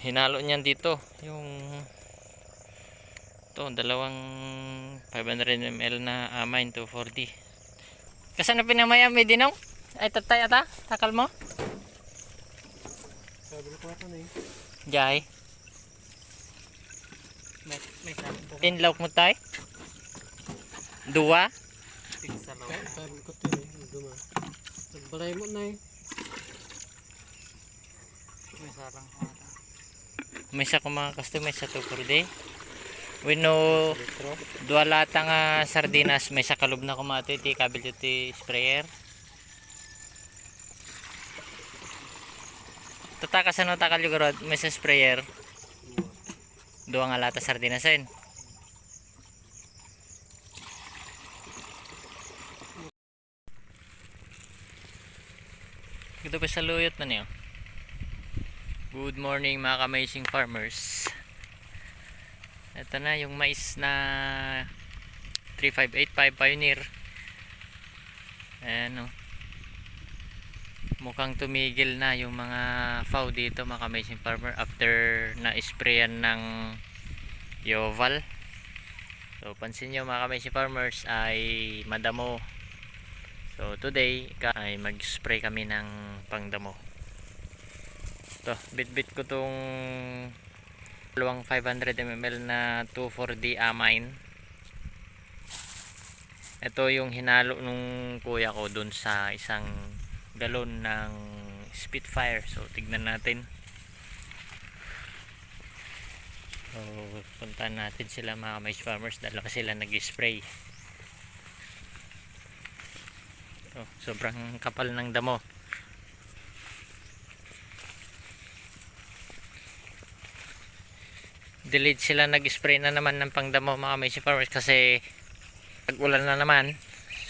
hinalo niyan dito yung to dalawang 500 ml na amine 240 kasi na pinamaya may dinong ay tatay ata takal mo Sabi ko ito na eh. jay tinlaw mo tay dua Sa Sabi ko ito eh. Duma. Nagbalay mo na eh. May sarang ata. May sa kung mga customer sa 240 we no Litro. dua lata nga sardinas may sa na kumati ti kabil ti sprayer Tataka sa no takal yung garod, may sa sprayer dua nga lata sardinas ayun Ito pa sa luyot na niyo. Good morning mga amazing farmers. Ito na yung mais na 3585 Pioneer. Ayan o. Mukhang tumigil na yung mga foul dito mga amazing farmer after na sprayan ng Yoval. So pansin nyo mga amazing farmers ay madamo. So today ay mag-spray kami ng pangdamo. To, bit-bit ko tong dalawang 500 ml na 2,4-D amine. Ito yung hinalo nung kuya ko dun sa isang galon ng Spitfire. So tignan natin. So puntahan natin sila mga mais farmers. Dalawa sila nag-spray. Oh, sobrang kapal ng damo. Delete sila nag-spray na naman ng pangdamo mga may farmers kasi pag-ulan na naman,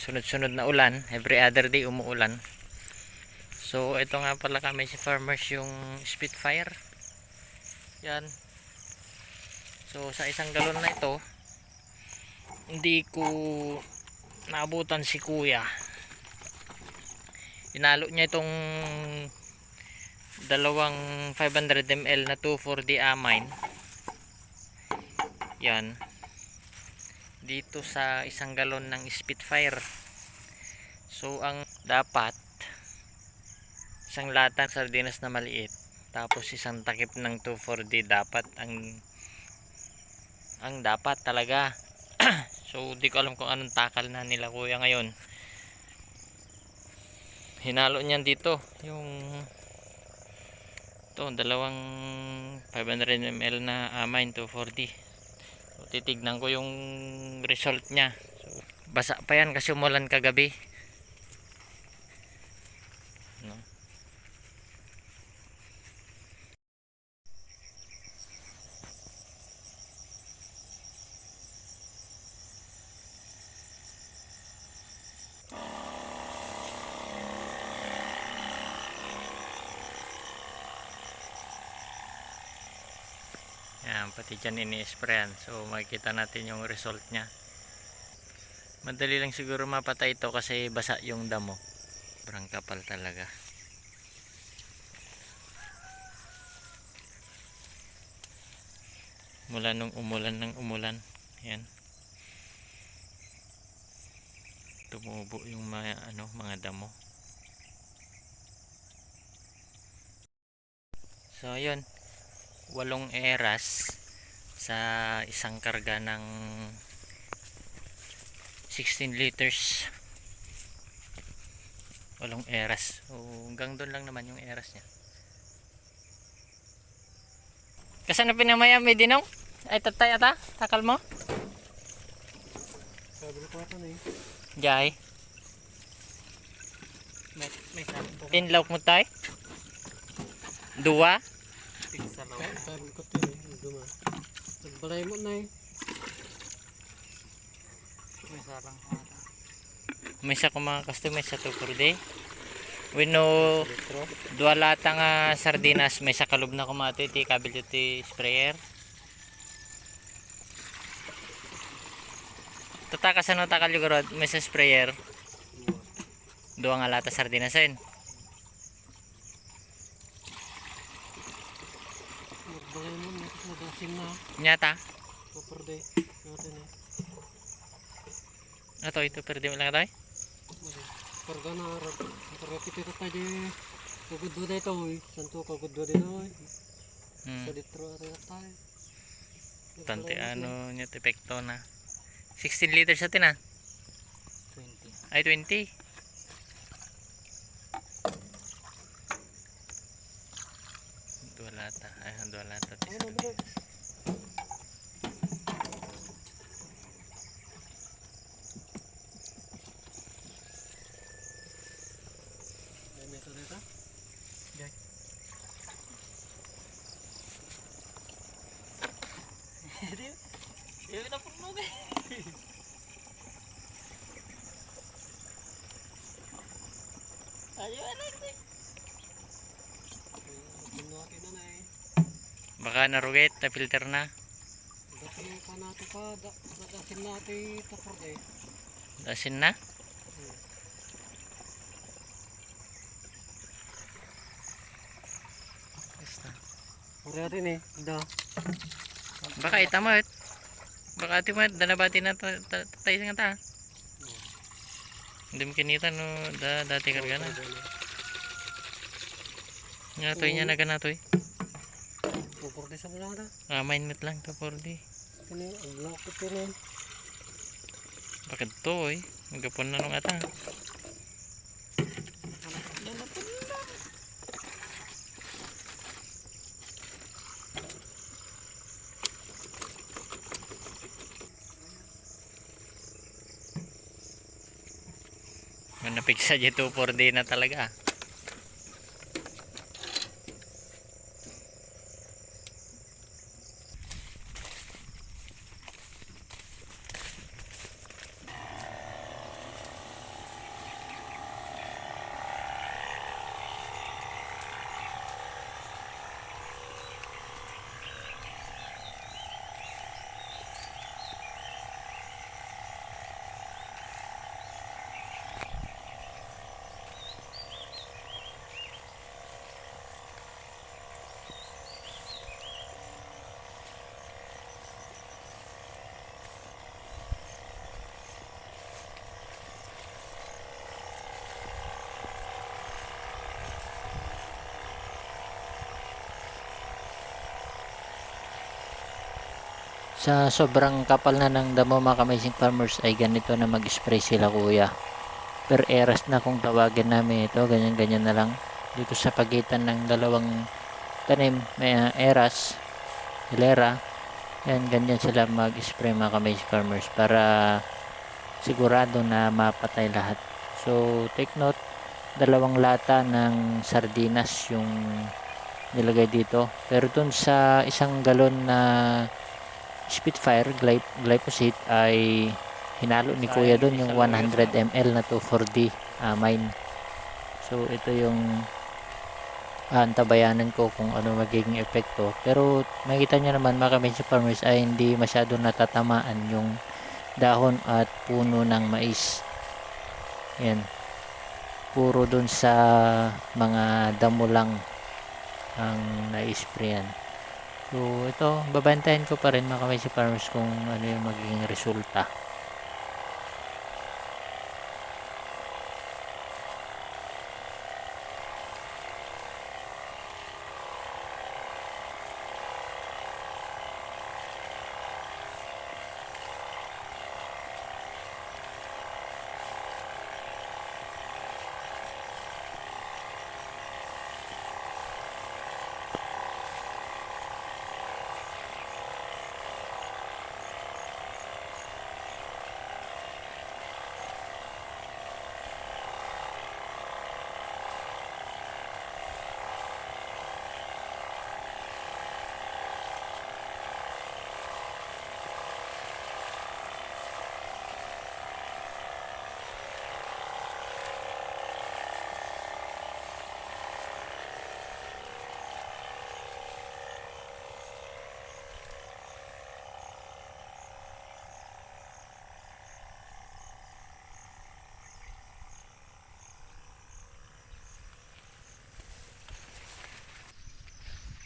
sunod-sunod na ulan, every other day umuulan. So ito nga pala kami si farmers yung Spitfire. Yan. So sa isang galon na ito, hindi ko naabutan si kuya inalo niya itong dalawang 500 ml na 2,4-D amine yan. Dito sa isang galon ng Spitfire. So ang dapat isang lata ng sardinas na maliit tapos isang takip ng 2,4-D dapat ang ang dapat talaga. So di ko alam kung anong takal na nila kuya ngayon. Hinalo niyan dito yung to dalawang 500 ml na amine 240 so, titignan ko yung result niya. So, basa pa yan kasi umulan kagabi Pati dyan ini-sprayan. So, makikita natin yung result niya. Madali lang siguro mapatay ito kasi basa yung damo. Sobrang kapal talaga. Mula nung umulan ng umulan. Yan. Tumubo yung mga, ano, mga damo. So, yun walong eras sa isang karga ng 16 liters. Walong eras. So hanggang doon lang naman yung eras niya. Kasi na pinamaya may dinong? Ay tatay ata? Takal mo? Sabi ko ito na eh. jay May, may tinlaw mo tay? Dua Sa Sabi ko eh. Duma. Nagbalay mo na eh. May sarang ko ata. may sa mga customer sa 240 we no Litro. dua lata nga sardinas may sa kalub na kumati ti kabil ti sprayer tataka sa no takal yung may sa sprayer dua nga lata sardinas ayun Mo, natin na dasin na. Nyata. Super day. Natin eh. Ato ito pwede mo lang tayo. Karga na arap. Karga kita ka tayo. Do dito eh. Santo kagod do dito eh. Hmm. Sa ditro rin tayo. Tante ano niya epekto na. 16 liters atin ah. 20. Ay 20. Dua lata. Ay dua lata. Ano bro? Ay, may ito dito? Jack. Yung napugnog eh. Ayaw anak eh. Pinuha na na eh. Baka narugit na filter na. Dati yung pa natin pa. Da, dadasin natin tapor eh. Dasin na. Hmm. Puri natin eh. Da. Baka itamot. Baka ati mo danabati na ta- ta- tayo nga ta. Hindi mo kinita no da, dati karga na. Nga to niya naga na to eh. Sa na. Ah, minute lang to 4D. Kini, ang lakot yun eh. Bakit to eh? Magapon na nung ata. Manapig sa dito 4D na talaga. Sa sobrang kapal na ng damo mga kamazing farmers ay ganito na mag-spray sila kuya. Per eras na kung tawagin namin ito, ganyan-ganyan na lang. Dito sa pagitan ng dalawang tanim, may uh, eras, hilera. Yan, ganyan sila mag-spray mga kamazing farmers para sigurado na mapatay lahat. So, take note, dalawang lata ng sardinas yung nilagay dito. Pero dun sa isang galon na Spitfire glyp glyphosate ay hinalo ni Kuya doon yung 100 ml na 2,4-D ah, mine. So ito yung ah, antabayanan ko kung ano magiging epekto. Pero makita nyo naman mga kamensya farmers ay hindi masyado natatamaan yung dahon at puno ng mais. Yan. Puro doon sa mga damo lang ang na-sprayan. So, ito, babantayan ko pa rin mga kamay si farmers kung ano yung magiging resulta.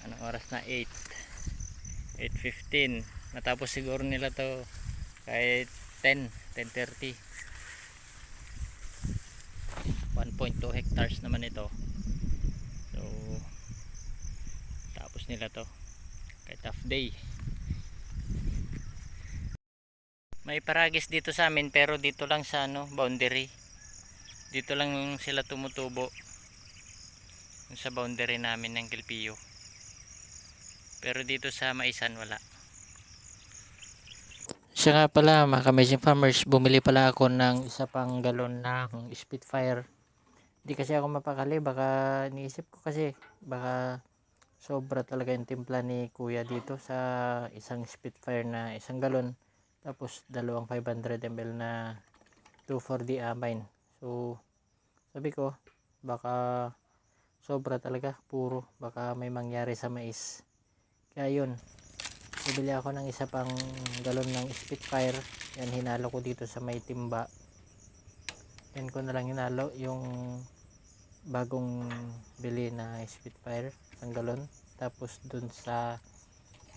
Anong oras na? 8. 8.15 matapos siguro nila to kahit 10 10.30 1.2 hectares naman ito. So tapos nila to. Kahit half day. May paragis dito sa amin pero dito lang sa ano boundary. Dito lang sila tumutubo. Sa boundary namin ng Kilpio pero dito sa Maisan wala. Siya nga pala mga amazing farmers bumili pala ako ng isa pang galon ng Spitfire. Hindi kasi ako mapakali baka niisip ko kasi baka sobra talaga yung timpla ni kuya dito sa isang Spitfire na isang galon. Tapos dalawang 500 ml na 240 amine. So sabi ko baka sobra talaga puro. Baka may mangyari sa mais kaya yun bibili ako ng isa pang galon ng Spitfire. Yan hinalo ko dito sa may timba. Yan ko na lang hinalo yung bagong bili na Spitfire isang galon. Tapos dun sa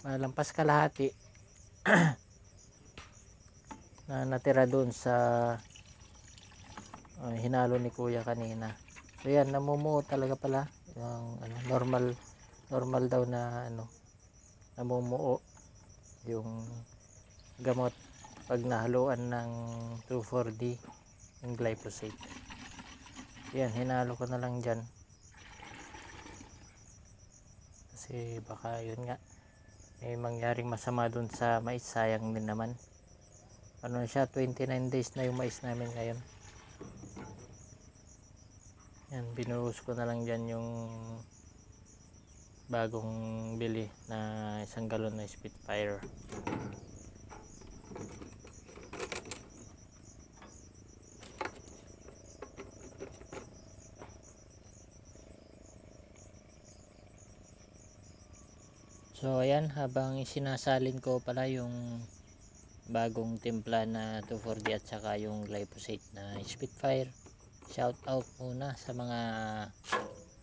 malampas kalahati na natira doon sa uh, hinalo ni kuya kanina. So yan namumuo talaga pala. Yung ano, normal normal daw na ano namumuo yung gamot pag nahaluan ng 2,4-D yung glyphosate. Yan hinalo ko na lang dyan. Kasi baka yun nga may mangyaring masama dun sa mais sayang din naman. Ano siya 29 days na yung mais namin ngayon. Yan binuhos ko na lang dyan yung bagong bili na isang galon na Spitfire So ayan habang isinasalin ko pala yung bagong timpla na 240 at saka yung glyphosate na Spitfire. Shout out muna sa mga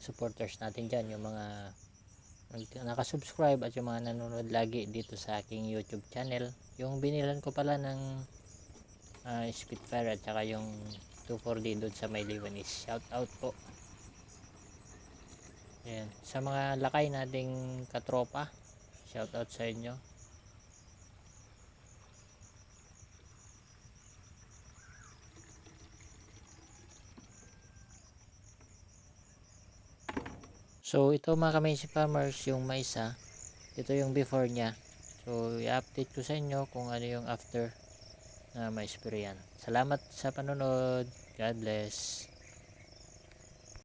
supporters natin dyan, yung mga nakasubscribe at yung mga nanonood lagi dito sa aking YouTube channel. Yung binilan ko pala ng ah, Spitfire at saka yung 240 doon sa may Liwanis. Shout out po. Ayan. Sa mga lakay nating katropa, shout out sa inyo. So ito mga kamay farmers yung mais ha. Ito yung before niya. So i-update ko sa inyo kung ano yung after na yan. Salamat sa panonood. God bless.